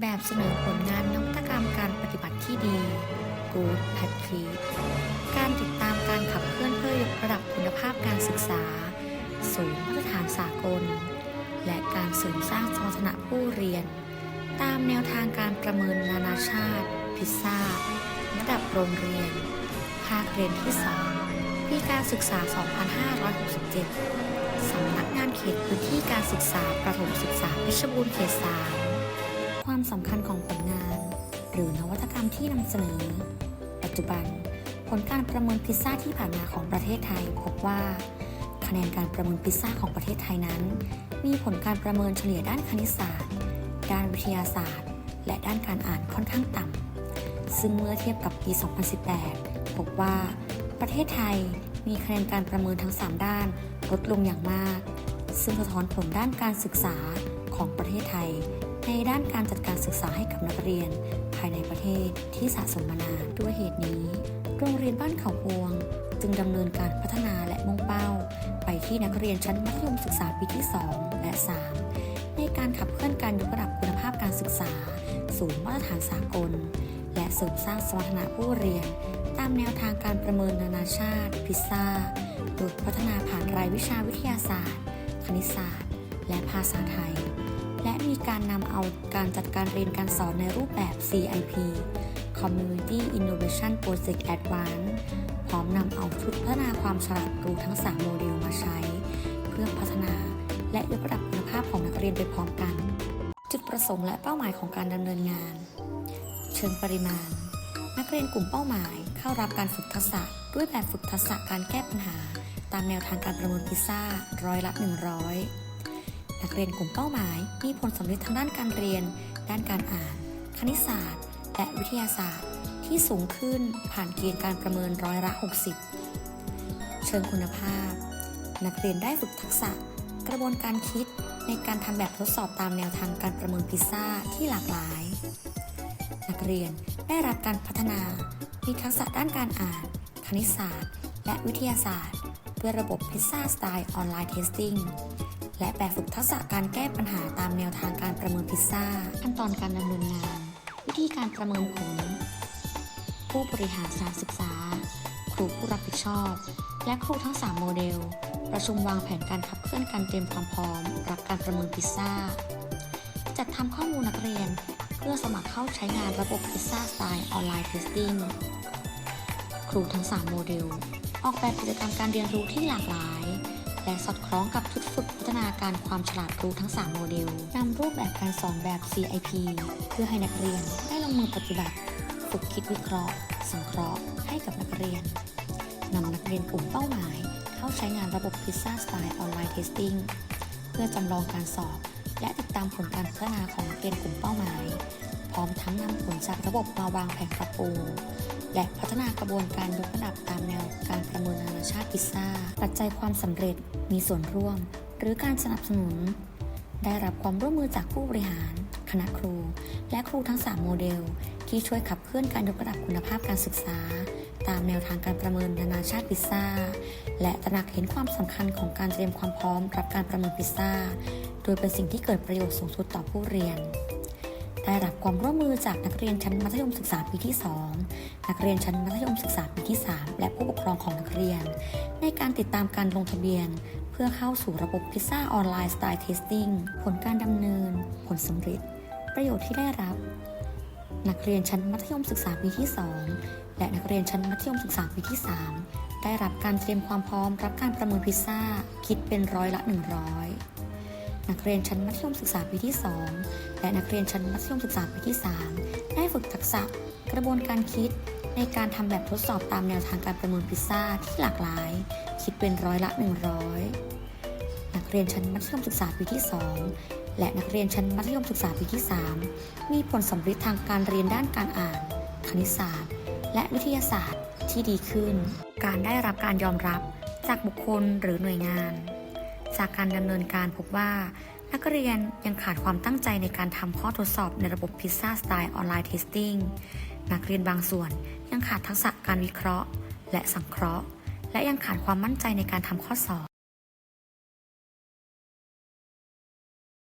แบบเสนอผลงานนวัตกรรมการปฏิบัติที่ดี Good Practice การติดตามการขับเคลื่อนเพื่อยกระดับคุณภาพการศึกษา สู่มาตรฐานสากล และการเสริมสร้างสมรรถนะผู้เรียน ตามแนวทางการประเมินนานาชาติ พิซซ่าระดับโรงเรียน ภาคเรียนที่ 2 ปีการศึกษา 2567 สำนักงานเขตพื้นที่การศึกษาประถมศึกษาเพชรบูรณ์เขต3 ความสำคัญของผลงาน หรือนวัตกรรมที่นำเสนอ ปัจจุบัน ผลการประเมินพิซซ่าที่ผ่านมาของประเทศไทย พบว่า คะแนนการประเมินพิซซ่าของประเทศไทยนั้น มีผลการประเมินเฉลี่ยด้านคณิตศาสตร์ ด้านวิทยาศาสตร์ และด้านการอ่านค่อนข้างต่ำซึ่งเมื่อเทียบกับปี 2018 พบว่า ประเทศไทยมีคะแนนการประเมินทั้ง 3 ด้านลดลงอย่างมาก ซึ่งสะท้อนผลด้านการศึกษาของประเทศไทย ในด้านการจัดการศึกษาให้กับนักเรียน ภายในประเทศที่สะสมมานานด้วยเหตุนี้ โรงเรียนบ้านเขาพวง จึงดำเนินการพัฒนาและมุ่งเป้า ไปที่นักเรียนชั้นมัธยมศึกษาปีที่ 2 และ 3 ในการขับเคลื่อนการยกระดับคุณภาพการศึกษา สู่มาตรฐานสากล และเสริมสร้างสมรรถนะผู้เรียน ตามแนวทางการประเมินนานาชาติ พิซซ่าโดยพัฒนาผ่านรายวิชาวิทยาศาสตร์ คณิตศาสตร์ และภาษาไทย และมีการนำเอาการจัดการเรียนการสอนในรูปแบบ CIP Community Innovation Project Advance พร้อมนำเอาชุดพัฒนาความฉลาดรู้ทั้ง 3 โมเดลมาใช้ เพื่อพัฒนาและยกระดับคุณภาพของนักเรียนไปพร้อมกัน จุดประสงค์และเป้าหมายของการดำเนินงาน เชิงปริมาณ นักเรียนกลุ่มเป้าหมายเข้ารับการฝึกทักษะด้วยแบบฝึกทักษะการแก้ปัญหา ตามแนวทางการประเมินพิซซ่าร้อยละ 100 นักเรียนกลุ่มเป้าหมาย มีผลสำเร็จทางด้านการเรียน ด้านการอ่าน คณิตศาสตร์ และวิทยาศาสตร์ ที่สูงขึ้นผ่านเกณฑ์การประเมินร้อยละ 60 เชิงคุณภาพ นักเรียนได้ฝึกทักษะ กระบวนการคิดในการทำแบบทดสอบตามแนวทางการประเมินพิซซ่าที่หลากหลาย นักเรียนได้รับการพัฒนา มีทักษะด้านการอ่าน คณิตศาสตร์ และวิทยาศาสตร์ ด้วยระบบพิซซ่าสไตล์ออนไลน์เทสติ้ง และแบบฝึกทักษะการแก้ปัญหาตามแนวทางการประเมินพิซซ่า ขั้นตอนการดำเนินงาน วิธีการประเมินผล ผู้บริหารสถานศึกษา ครูผู้รับผิดชอบ และครูทั้ง 3 โมเดล ประชุมวางแผนการขับเคลื่อนการเตรียมความพร้อม รับการประเมินพิซซ่า จัดทำข้อมูลนักเรียน เพื่อสมัครเข้าใช้งานระบบพิซซ่าสไตล์ออนไลน์เทสติ้งครูทั้ง 3 โมเดล ออกแบบกิจกรรมการเรียนรู้ที่หลากหลาย และสอดคล้องกับชุดฝึกพัฒนาการความฉลาดรู้ทั้ง 3 โมเดลนำรูปแบบการสอนแบบ CIP เพื่อให้นักเรียนได้ลงมือปฏิบัติ ฝึกคิดวิเคราะห์ สังเคราะห์ ให้กับนักเรียนนำนักเรียนกลุ่มเป้าหมาย เข้าใช้งานระบบพิซซ่าสไตล์ออนไลน์เทสติ้งเพื่อจำลองการสอบ และติดตามผลการพัฒนาของนักเรียนกลุ่มเป้าหมาย พร้อมทั้งนำผลจากระบบมาวางแผนปรับปรุง และพัฒนากระบวนการยกระดับตามแนวการประเมินนานาชาติพิซซ่า ปัจจัยความสำเร็จมีส่วนร่วม หรือการสนับสนุน ได้รับความร่วมมือจากผู้บริหาร คณะครู และครูทั้ง 3 โมเดล ที่ช่วยขับเคลื่อนการยกระดับคุณภาพการศึกษา ตามแนวทางการประเมินนานาชาติพิซซ่า และตระหนักเห็นความสำคัญของการเตรียมความพร้อมรับการประเมินพิซซ่า โดยเป็นสิ่งที่เกิดประโยชน์สูงสุดต่อผู้เรียน ได้รับความร่วมมือจากนักเรียนชั้นมัธยมศึกษาปีที่ 2 นักเรียนชั้นมัธยมศึกษาปีที่ 3 และผู้ปกครองของนักเรียน ในการติดตามการลงทะเบียน เพื่อเข้าสู่ระบบพิซซ่าออนไลน์สไตล์เทสติ้งผลการดำเนิน ผลสำเร็จ ประโยชน์ที่ได้รับ นักเรียนชั้นมัธยมศึกษาปีที่ 2 และนักเรียนชั้นมัธยมศึกษาปีที่ 3 ได้รับการเตรียมความพร้อมรับการประเมินพิซซ่าคิดเป็นร้อยละ 100 นักเรียนชั้นมัธยมศึกษาปีที่ 2 และนักเรียนชั้นมัธยมศึกษาปีที่ 3 ได้ฝึกทักษะกระบวนการคิดในการทำแบบทดสอบตามแนวทางการประเมินพิซซ่าที่หลากหลาย คิดเป็นร้อยละ 100 นักเรียนชั้นมัธยมศึกษาปีที่ 2 และนักเรียนชั้นมัธยมศึกษาปีที่ 3 มีผลสำเร็จทางการเรียนด้านการอ่าน คณิตศาสตร์ และวิทยาศาสตร์ที่ดีขึ้น การได้รับการยอมรับจากบุคคลหรือหน่วยงาน จากการดำเนินการพบว่า นักเรียนยังขาดความตั้งใจในการทำข้อทดสอบในระบบพิซซ่าสไตล์ออนไลน์เทสติ้งนักเรียนบางส่วนยังขาดทักษะการวิเคราะห์ และสังเคราะห์ และยังขาดความมั่นใจในการทำข้อสอบ